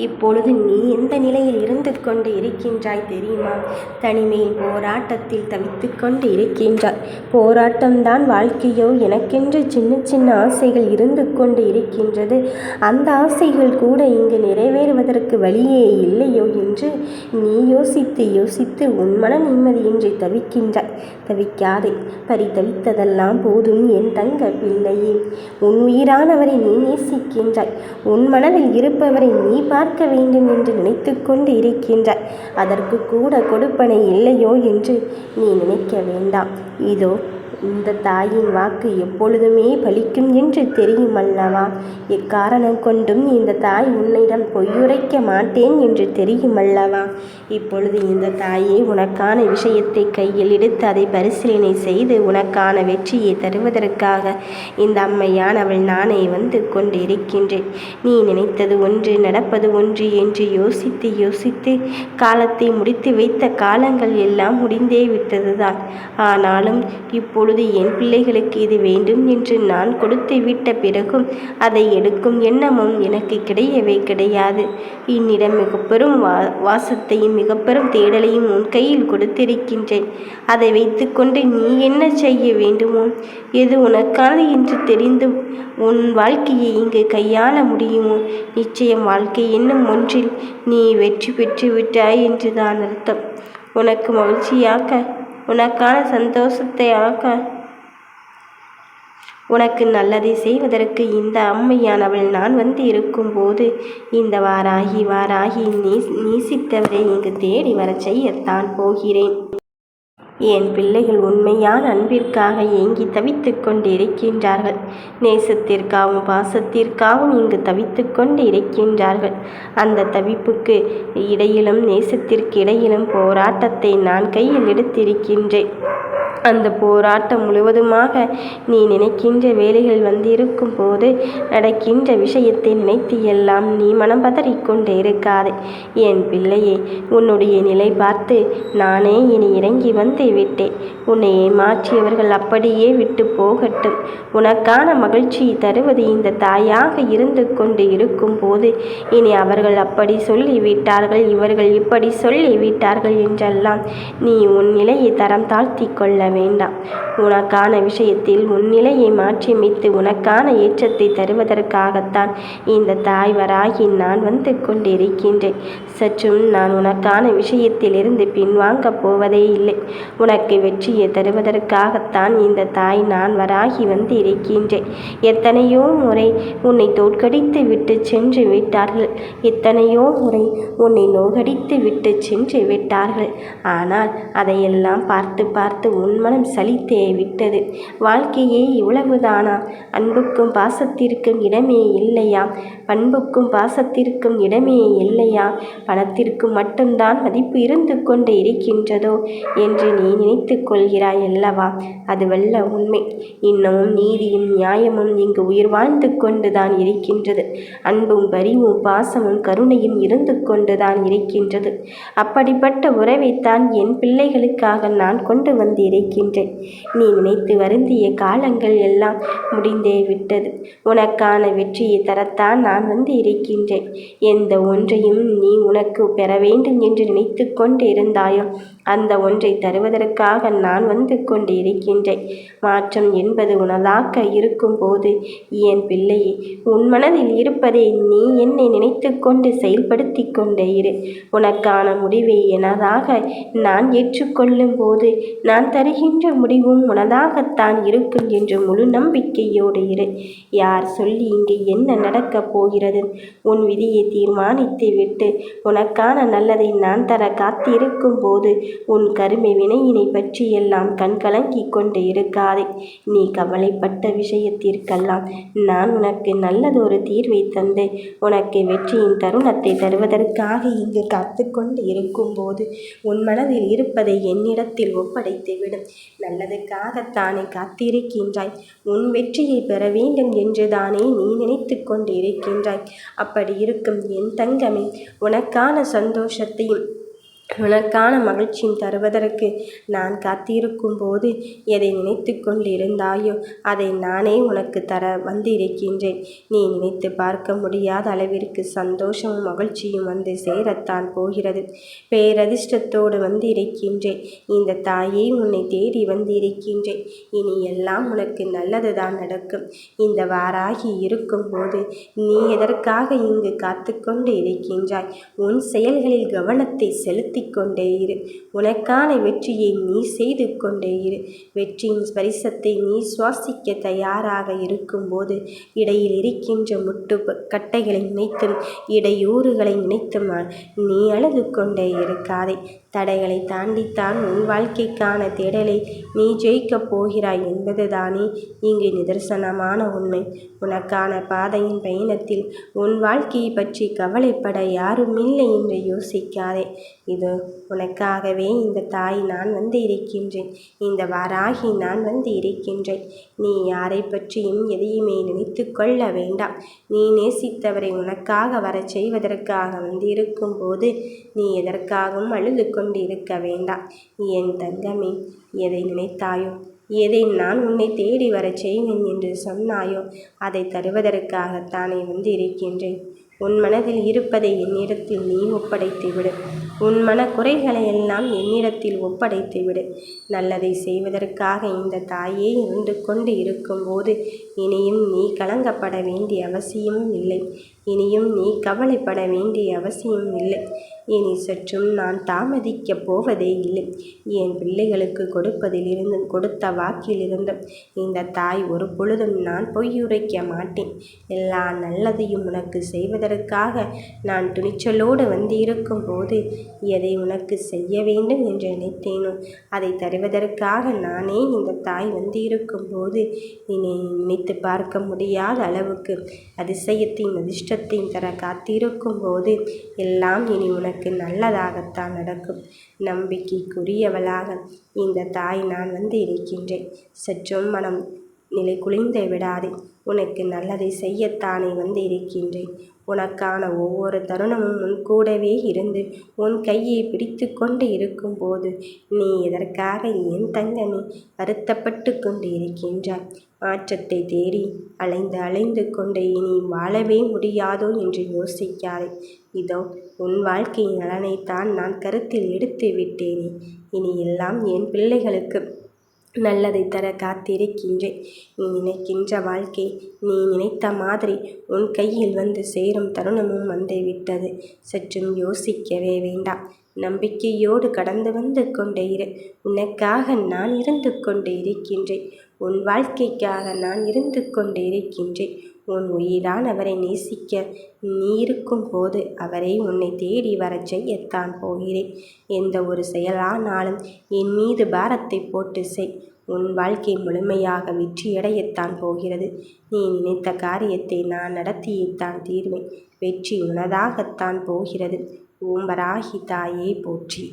இப்பொழுது நீ எந்த நிலையில் இருந்து கொண்டு இருக்கின்றாய் தெரியுமா? தனிமையில் போராட்டத்தில் தவித்து கொண்டு இருக்கின்றாய். போராட்டம்தான் வாழ்க்கையோ எனக்கென்று சின்ன சின்ன ஆசைகள் இருந்து கொண்டு இருக்கின்றது. அந்த ஆசைகள் கூட இங்கு நிறைவேறுவதற்கு வழியே இல்லையோ என்று நீ யோசித்து யோசித்து உன் மன நிம்மதியின்றி தவிக்கின்றாய். தவிக்காதே பரிதவித்ததெல்லாம் போதும் என் தங்க பிள்ளையே. உன் உயிரானவரை நீ நேசிக்கின்றாய். உன் மனதில் இருப்பவரை நீ பார்க்க வேண்டும் என்று நினைத்து கொண்டு இருக்கின்றாய் அதற்கு கூட கொடுப்பனை இல்லையோ என்று நீ நினைக்க வேண்டாம். இதோ இந்த தாயின் வாக்கு எப்பொழுதுமே பலிக்கும் என்று தெரியுமல்லவா எக்காரணம் கொண்டும் இந்த தாய் உன்னிடம் பொய்யுரைக்க மாட்டேன் என்று தெரியுமல்லவா இப்பொழுது இந்த தாயே உனக்கான விஷயத்தை கையில் எடுத்து அதை பரிசீலனை செய்து உனக்கான வெற்றியை தருவதற்காக இந்த அம்மையானவள் நானே வந்து கொண்டிருக்கின்றேன். நீ நினைத்தது ஒன்று நடப்பது ஒன்று என்று யோசித்து யோசித்து காலத்தை முடித்து வைத்த காலங்கள் எல்லாம் முடிந்தே விட்டதுதான். ஆனாலும் இப்போ இப்பொழுது என் பிள்ளைகளுக்கு இது வேண்டும் என்று நான் கொடுத்து விட்ட பிறகும் அதை எடுக்கும் எண்ணமும் எனக்கு கிடையவே கிடையாது. என்னிடம் மிகப்பெரும் வா வாசத்தையும் மிகப்பெரும் தேடலையும் உன் கையில் கொடுத்திருக்கின்றேன். அதை வைத்துக்கொண்டு நீ என்ன செய்ய வேண்டுமோ? எது உனக்கானது என்று தெரிந்து உன் வாழ்க்கையை இங்கு கையாள முடியுமோ? நிச்சயம் வாழ்க்கை என்னும் ஒன்றில் நீ வெற்றி பெற்று விட்டாய் என்றுதான் அர்த்தம். உனக்கு மகிழ்ச்சியாக்க உனக்கான சந்தோஷத்தை ஆக்க உனக்கு நல்லதை செய்வதற்கு இந்த அம்மையானவள் நான் வந்து இருக்கும்போது இந்த வாராகி வாராகி நீ நேசித்தவரை இங்கு தேடி வர செய்யத்தான் போகிறேன். என் பிள்ளைகள் உண்மையான அன்பிற்காக ஏங்கி தவித்து கொண்டு இருக்கின்றார்கள். நேசத்திற்காகவும் பாசத்திற்காகவும் இங்கு தவித்து கொண்டு இருக்கின்றார்கள். அந்த தவிப்புக்கு இடையிலும் நேசத்திற்கு இடையிலும் போராட்டத்தை நான் கையில் எடுத்திருக்கின்றேன். அந்த போராட்டம் முழுவதுமாக நீ நினைக்கின்ற வேலைகள் வந்திருக்கும் போது நடக்கின்ற விஷயத்தை நினைத்து எல்லாம் நீ மனம் பதறிக்கொண்டே இருக்காதே. என் பிள்ளையே உன்னுடைய நிலை பார்த்து நானே இனி இறங்கி வந்து விட்டேன். உன்னை ஏமாற்றியவர்கள் அப்படியே விட்டு போகட்டும். உனக்கான மகிழ்ச்சியை தருவது இந்த தாயாக இருந்து கொண்டு இருக்கும் போது இனி அவர்கள் அப்படி சொல்லிவிட்டார்கள் இவர்கள் இப்படி சொல்லிவிட்டார்கள் என்றெல்லாம் நீ உன் நிலையை தரம் தாழ்த்தி கொள்ள வேண்டாம். உனக்கான விஷயத்தில் உன் நிலையை மாற்றியமைத்து உனக்கான ஏற்றத்தை தருவதற்காகத்தான் இந்த தாய்வராகி நான் வந்து கொண்டிருக்கின்றேன். சற்றும் நான் உனக்கான விஷயத்திலிருந்து பின்வாங்கப் போவதே இல்லை. உனக்கு வெற்றியை தருவதற்காகத்தான் இந்த தாய் நான் வராகி வந்து இருக்கின்றேன் எத்தனையோ முறை உன்னை தோற்கடித்து விட்டு சென்று விட்டார்கள். எத்தனையோ முறை உன்னை நோகடித்து விட்டு சென்று விட்டார்கள். ஆனால் அதையெல்லாம் பார்த்து பார்த்து உன் மனம் சலித்தே விட்டது. வாழ்க்கையே இவ்வளவுதானா? அன்புக்கும் பாசத்திற்கும் இடமே இல்லையா? பண்புக்கும் பாசத்திற்கும் இடமே இல்லையா? பணத்திற்கு மட்டும்தான் மதிப்பு இருந்து கொண்டு இருக்கின்றதோ என்று நீ நினைத்து கொள்கிறாய் அல்லவா? அதுவல்ல உண்மை. இன்னமும் நீதியும் நியாயமும் இங்கு உயிர் வாழ்ந்து கொண்டுதான் இருக்கின்றது. அன்பும் பரிவும் பாசமும் கருணையும் இருந்து கொண்டுதான் இருக்கின்றது. அப்படிப்பட்ட உறவைத்தான் என் பிள்ளைகளுக்காக நான் கொண்டு வந்து நினைக்கின்றேன். நீ நினைத்து வருந்திய காலங்கள் எல்லாம் முடிந்தே விட்டது. உனக்கான வெற்றியை தரத்தான் நான் வந்து இருக்கின்றேன். எந்த ஒன்றையும் நீ உனக்கு பெற வேண்டும் என்று நினைத்து கொண்டு இருந்தாயோ அந்த ஒன்றை தருவதற்காக நான் வந்து கொண்டு இருக்கின்றேன் மாற்றம் என்பது உனதாக்க இருக்கும்போது என் பிள்ளையே உன் மனதில் இருப்பதை நீ என்னை நினைத்து கொண்டு செயல்படுத்தி கொண்டே இரு. உனக்கான முடிவை எனதாக நான் ஏற்றுக்கொள்ளும் போது நான் தருகின்ற முடிவும் உனதாகத்தான் இருக்கும் என்று முழு நம்பிக்கையோடு இரு. யார் சொல்லி இங்கு என்ன நடக்கப் போகிறது? உன் விதியை தீர்மானித்து விட்டு உனக்கான நல்லதை நான் தர காத்திருக்கும் போது உன் கருமை வினையினை பற்றியெல்லாம் எல்லாம் கண்கலங்கிக் கொண்டு இருக்காதே. நீ கவலைப்பட்ட விஷயத்திற்கெல்லாம் நான் உனக்கு நல்லதொரு தீர்வை தந்து உனக்கு வெற்றியின் தருணத்தை தருவதற்காக இங்கு காத்து கொண்டு இருக்கும்போது உன் மனதில் இருப்பதை என்னிடத்தில் ஒப்படைத்து விடும் நல்லதுக்காகத்தானே காத்திருக்கின்றாய். உன் வெற்றியை பெற வேண்டும் என்றுதானே நீ நினைத்து கொண்டு இருக்கின்றாய் அப்படி இருக்கும் என் தங்கமே உனக்கான சந்தோஷத்தையும் உனக்கான மகிழ்ச்சியும் தருவதற்கு நான் காத்திருக்கும் போது எதை நினைத்து கொண்டிருந்தாயோ அதை நானே உனக்கு தர வந்திருக்கின்றேன். நீ நினைத்து பார்க்க முடியாத அளவிற்கு சந்தோஷமும் மகிழ்ச்சியும் வந்து சேரத்தான் போகிறது. பேரதிர்ஷ்டத்தோடு வந்து இருக்கின்றேன் இந்த தாயை உன்னை தேடி வந்திருக்கின்றேன். இனி எல்லாம் உனக்கு நல்லதுதான் நடக்கும். இந்த வாராகி இருக்கும்போது நீ எதற்காக இங்கு காத்து கொண்டு இருக்கின்றாய்? உன் செயல்களில் கவனத்தை செலுத்தி செலுத்திக் கொண்டே இரு. உனக்கான வெற்றியை நீ செய்து கொண்டே இரு. வெற்றியின் ஸ்பரிசத்தை நீ சுவாசிக்க தயாராக இருக்கும்போது இடையில் இருக்கின்ற முட்டு கட்டைகளை நினைத்தும் இடையூறுகளை நினைத்தும் நீ அழுது கொண்டே இருக்காதே. தடைகளை தாண்டித்தான் உன் வாழ்க்கைக்கான தேடலை நீ ஜெயிக்கப் போகிறாய் என்பதுதானே இங்கு நிதர்சனமான உண்மை. உனக்கான பாதையின் பயணத்தில் உன் வாழ்க்கையை பற்றி கவலைப்பட யாரும் இல்லை என்று யோசிக்காதே. இது உனக்காகவே இந்த தாய் நான் வந்து இருக்கின்றேன். இந்த வாராகி நான் வந்து இருக்கின்றேன். நீ யாரை பற்றியும் எதையுமே நினைத்து கொள்ள வேண்டாம். நீ நேசித்தவரை உனக்காக வரச் செய்வதற்காக வந்திருக்கும் போது நீ எதற்காகவும் அழுது கொண்டிருக்க வேண்டாம். என் தங்கமே எதை நினைத்தாயோ எதை நான் உன்னை தேடி வரச் செய்வேன் என்று சொன்னாயோ அதை தருவதற்காகத்தானே வந்து இருக்கின்றேன் உன் மனதில் இருப்பதை என்னிடத்தில் நீ ஒப்படைத்து விடு. உன் மன குறைகளை எல்லாம் என்னிடத்தில் ஒப்படைத்து விடு. நல்லதை செய்வதற்காக இந்த தாயே இருந்து கொண்டு இருக்கும்போது இனியும் நீ கலங்கப்பட வேண்டிய அவசியமும் இல்லை. இனியும் நீ கவலைப்பட வேண்டிய அவசியம் இல்லை இனி சற்றும் நான் தாமதிக்கப் போவதே இல்லை. என் பிள்ளைகளுக்கு கொடுப்பதிலிருந்து கொடுத்த வாக்கிலிருந்தும் இந்த தாய் ஒரு பொழுதும் நான் பொய்யுரைக்க மாட்டேன். எல்லா நல்லதையும் உனக்கு செய்வதற்காக நான் துணிச்சலோடு வந்திருக்கும் போது எதை உனக்கு செய்ய வேண்டும் என்று நினைத்தேனோ அதை தருவதற்காக நானே இந்த தாய் வந்து இருக்கும் போது இனி நினைத்து பார்க்க முடியாத அளவுக்கு அதிசயத்தின் அதிர்ஷ்ட அதிர்ஷ்டத்தையும் தர காத்திருக்கும் போது எல்லாம் இனி உனக்கு நல்லதாகத்தான் நடக்கும். நம்பிக்கைக்குரியவளாக இந்த தாய் நான் வந்து இருக்கின்றேன். சற்றும் மனம் நிலை குளிந்து விடாதே. உனக்கு நல்லதை செய்யத்தானே வந்து இருக்கின்றேன். உனக்கான ஒவ்வொரு தருணமும் உன் கூடவே இருந்து உன் கையை பிடித்து கொண்டு இருக்கும்போது நீ எதற்காக என் தங்கமே வருத்தப்பட்டு கொண்டு இருக்கின்றாய். மாற்றத்தை தேடி அலைந்து அலைந்து கொண்டு இனி வாழவே முடியாதோ என்று யோசிக்காதே. இதோ உன் வாழ்க்கை நலனைத்தான் நான் கருத்தில் எடுத்து விட்டேனே. இனி எல்லாம் என் பிள்ளைகளுக்கு நல்லதை தர காத்திருக்கின்றேன். நீ நினைக்கின்ற வாழ்க்கை நீ நினைத்த மாதிரி உன் கையில் வந்து சேரும் தருணமும் வந்துவிட்டது. சற்றும் யோசிக்கவே வேண்டாம். நம்பிக்கையோடு கடந்து வந்து கொண்டே இரு உனக்காக நான் இருந்து கொண்டு இருக்கின்றேன். உன் வாழ்க்கைக்காக நான் இருந்து கொண்டு இருக்கின்றேன். உன் உயிரான் அவரை நேசிக்க நீ இருக்கும் போது அவரை உன்னை தேடி வரச் செய்யத்தான் போகிறேன். எந்த ஒரு செயலானாலும் என் மீது பாரத்தை போட்டு செய். உன் வாழ்க்கை முழுமையாக வெற்றியடையத்தான் போகிறது. நீ நினைத்த காரியத்தை நான் நடத்தியேத்தான் தீர்வேன். வெற்றி உனதாகத்தான் போகிறது. ஓம்பராகி தாயே போற்றி